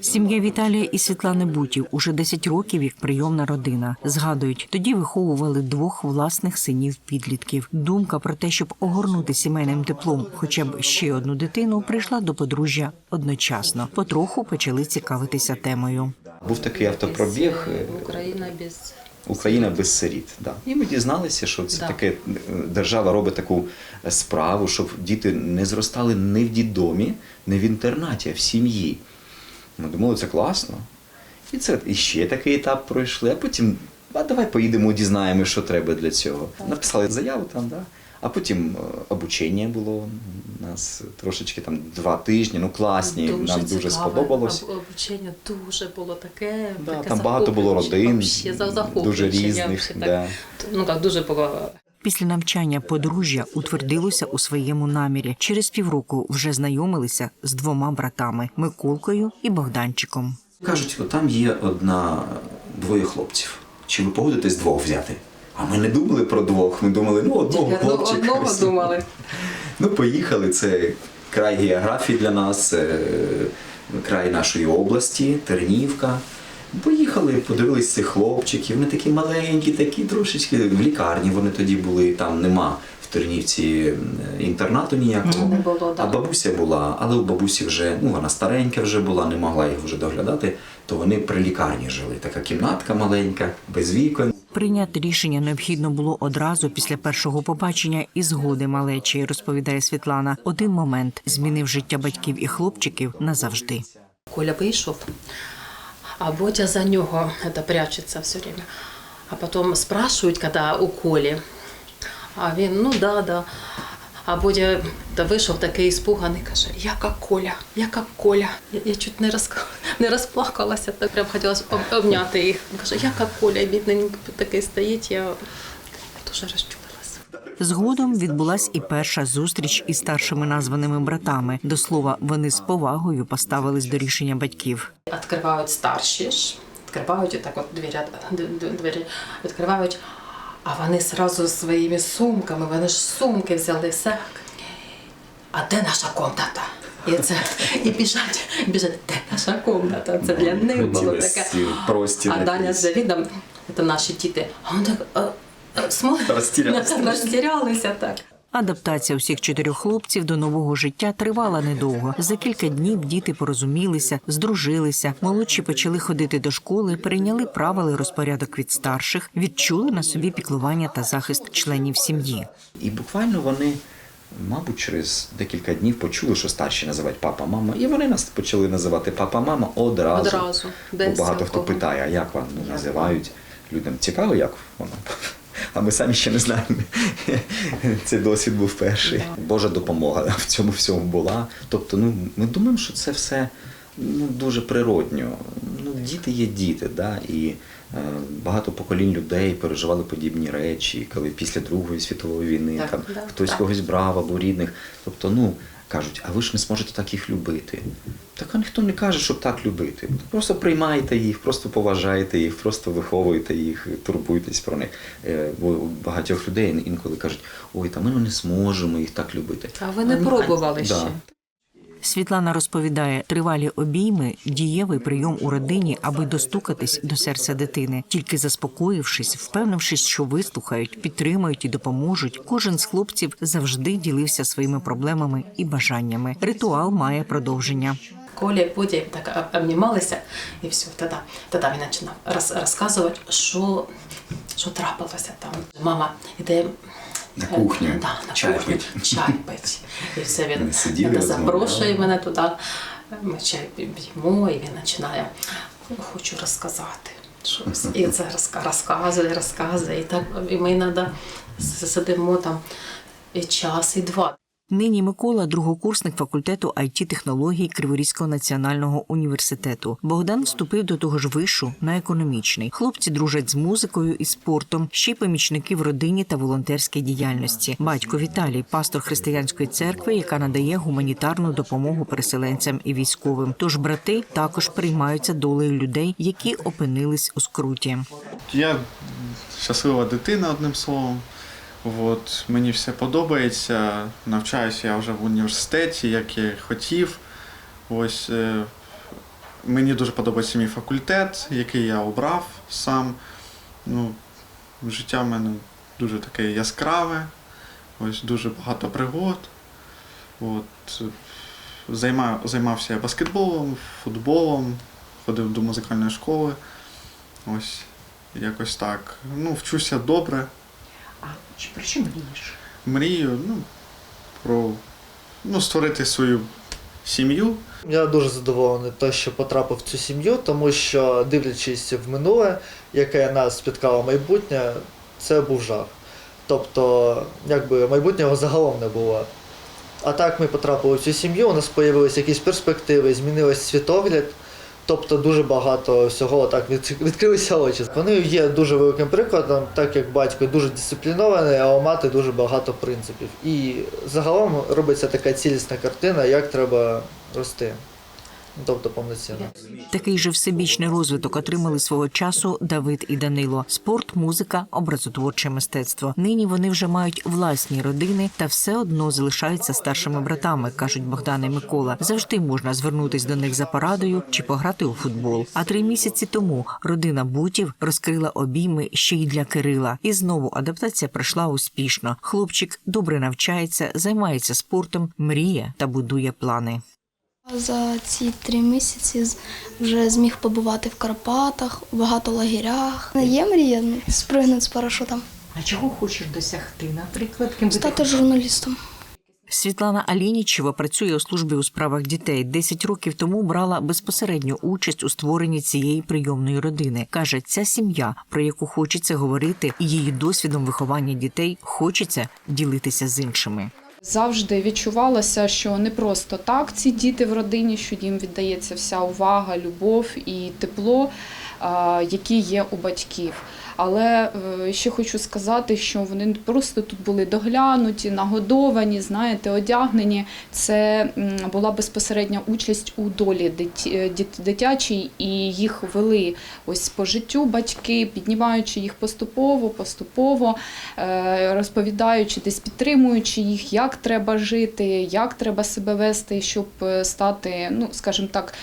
Сім'я Віталія і Світлани Бутів уже 10 років як прийомна родина. Згадують, тоді виховували двох власних синів підлітків. Думка про те, щоб огорнути сімейним теплом хоча б ще одну дитину, прийшла до подружжя одночасно. Потроху почали цікавитися темою. Був такий автопробіг е, Україна без Україна без сиріт. Да. І ми дізналися, що це Да. таке е, держава робить таку справу, щоб діти не зростали не в дідомі, не в інтернаті, а в сім'ї. Ми думали, це класно. І це і ще такий етап пройшли, а потім, а давай поїдемо, дізнаємося, що треба для цього. Написали заяву там, да. а потім е, обучення було у нас трошечки там два тижні, ну класні, нам дуже цікаве. сподобалось. Об- Обучення дуже було таке. Да, таке там багато було родин, дуже різних. так- Да. Ну так, дуже було Після навчання подружжя утвердилося у своєму намірі. Через півроку вже знайомилися з двома братами Миколкою і Богданчиком. Кажуть, там є одна двоє хлопців. Чи ви погодитесь двох взяти? А ми не думали про двох. Ми думали, ну одного Я хлопчика. одного думали. Ну, поїхали. Це край географії для нас, це край нашої області, Тернівка. Поїхали, подивились цих хлопчиків. Вони такі маленькі, такі трошечки. В лікарні вони тоді були, там нема в Тернівці інтернату ніякого. Не було, да. А бабуся була, але у бабусі вже, ну вона старенька вже була, не могла їх вже доглядати, то вони при лікарні жили. Така кімнатка маленька, без вікон. Прийняти рішення необхідно було одразу після першого побачення і згоди малечі, розповідає Світлана. Один момент змінив життя батьків і хлопчиків назавжди. Коля вийшов, а Бодя за нього это, прячется все время. А потом спрашивают, когда у Колі, а він, ну да, да. А Бодя та вийшов такий іспуганий, каже, яка Коля, яка Коля. Я, я чуть не, розка... не розплакалася, так прям хотілося об- обняти їх. Каже, яка Коля, бідненький такий стоїть, я дуже розчулилася. Згодом відбулась і перша зустріч із старшими названими братами. До слова, вони з повагою поставились до рішення батьків. Відкривають старші ж, відкривають отак от двері, двері відкривають, а вони одразу своїми сумками, вони ж сумки взяли все. А де наша комната? І це і біжать, біжать, де наша комната? Це для них було таке. А Даня з Давідом, це наші діти, а вони так смоли Розтірялися. розтірялися так. Адаптація усіх чотирьох хлопців до нового життя тривала недовго. За кілька днів діти порозумілися, здружилися. Молодші почали ходити до школи, перейняли правила і розпорядок від старших, відчули на собі піклування та захист членів сім'ї. І буквально вони, мабуть, через декілька днів почули, що старші називають папа, мама, і вони нас почали називати папа, мама одразу. Одразу, Бо багато хто питає, а як вам називають? Людям цікаво, як воно. А ми самі ще не знаємо. Цей досвід був перший. Божа допомога в цьому всьому була. Тобто, ну, ми думаємо, що це все ну, дуже природньо. Ну, діти є діти, да? і е, багато поколінь людей переживали подібні речі, коли після Другої світової війни Так, там, да, хтось так. когось брав або рідних. Тобто, ну, кажуть, а ви ж не зможете так їх любити. Так а ніхто не каже, щоб так любити. Просто приймайте їх, просто поважайте їх, просто виховуйте їх, турбуйтесь про них. Е, Бо багатьох людей інколи кажуть, ой, та ми не зможемо їх так любити. А ви не а, пробували да. ще. Світлана розповідає, тривалі обійми дієвий прийом у родині, аби достукатись до серця дитини. Тільки заспокоївшись, впевнившись, що вислухають, підтримають і допоможуть. Кожен з хлопців завжди ділився своїми проблемами і бажаннями. Ритуал має продовження. Коля і Бодя так обнімалися, і все, тоді, тоді він починав роз, розказувати, що, що трапилося там. Мама іде На кухню, да, на чай кухню, пить. чай пить. І все він сиділи, запрошує мене туди. Ми чай п'ємо, і він починає. Хочу розказати. Щось. І це розказує, розказує. І так і ми іноді сидимо там і час, і два. Нині Микола другокурсник факультету it технологій Криворізького національного університету. Богдан вступив до того ж вишу на економічний. Хлопці дружать з музикою і спортом, ще й помічники в родині та волонтерській діяльності. Батько Віталій, пастор християнської церкви, яка надає гуманітарну допомогу переселенцям і військовим. Тож брати також приймаються долею людей, які опинились у скруті. Я щаслива дитина, одним словом. От, мені все подобається. Навчаюся я вже в університеті, як я хотів. Ось, е, Мені дуже подобається мій факультет, який я обрав сам. Ну, життя в мене дуже таке яскраве, ось дуже багато пригод. От, займав, займався я баскетболом, футболом, ходив до музикальної школи. Ось якось так. Ну, вчуся добре. А чи про що мрієш? Мрію ну, про ну, створити свою сім'ю. Я дуже задоволений те, що потрапив в цю сім'ю, тому що, дивлячись в минуле, яке нас спіткало майбутнє, це був жах. Тобто, якби майбутнього загалом не було. А так ми потрапили в цю сім'ю, у нас з'явилися якісь перспективи, змінився світогляд. Тобто дуже багато всього так відкрилися очі. Вони є дуже великим прикладом, так як батько дуже дисциплінований, а у мати дуже багато принципів. І загалом робиться така цілісна картина, як треба рости. Тобто повноцінно. Такий же всебічний розвиток отримали свого часу Давид і Данило. Спорт, музика, образотворче мистецтво. Нині вони вже мають власні родини та все одно залишаються старшими братами, кажуть Богдан і Микола. Завжди можна звернутись до них за порадою чи пограти у футбол. А три місяці тому родина Бутів розкрила обійми ще й для Кирила. І знову адаптація пройшла успішно. Хлопчик добре навчається, займається спортом, мріє та будує плани. За ці три місяці вже зміг побувати в Карпатах, у багато лагерях. Є мрія ну, спригнути з парашутом, А чого хочеш досягти? Наприклад, ким стати журналістом. Світлана Алінічева працює у службі у справах дітей. Десять років тому брала безпосередню участь у створенні цієї прийомної родини. каже, ця сім'я, про яку хочеться говорити, і її досвідом виховання дітей хочеться ділитися з іншими. Завжди відчувалося, що не просто так ці діти в родині, що їм віддається вся увага, любов і тепло, які є у батьків. Але е, ще хочу сказати, що вони просто тут були доглянуті, нагодовані, знаєте, одягнені. Це була безпосередня участь у долі е, дитячій, і їх вели ось по життю батьки, піднімаючи їх поступово, поступово, е, розповідаючи, десь підтримуючи їх, як треба жити, як треба себе вести, щоб стати, ну скажімо так,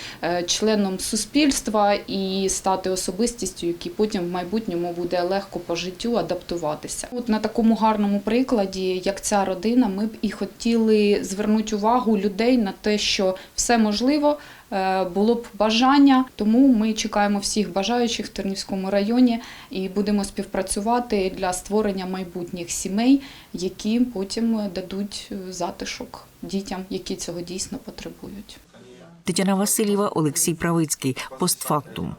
членом суспільства і стати особистістю, який потім в майбутньому буде легко по життю адаптуватися. От на такому гарному прикладі, як ця родина, ми б і хотіли звернути увагу людей на те, що все можливо. е, Було б бажання, тому ми чекаємо всіх бажаючих в Тернівському районі і будемо співпрацювати для створення майбутніх сімей, які потім дадуть затишок дітям, які цього дійсно потребують. Тетяна Васильєва, Олексій Правицький. Постфактум.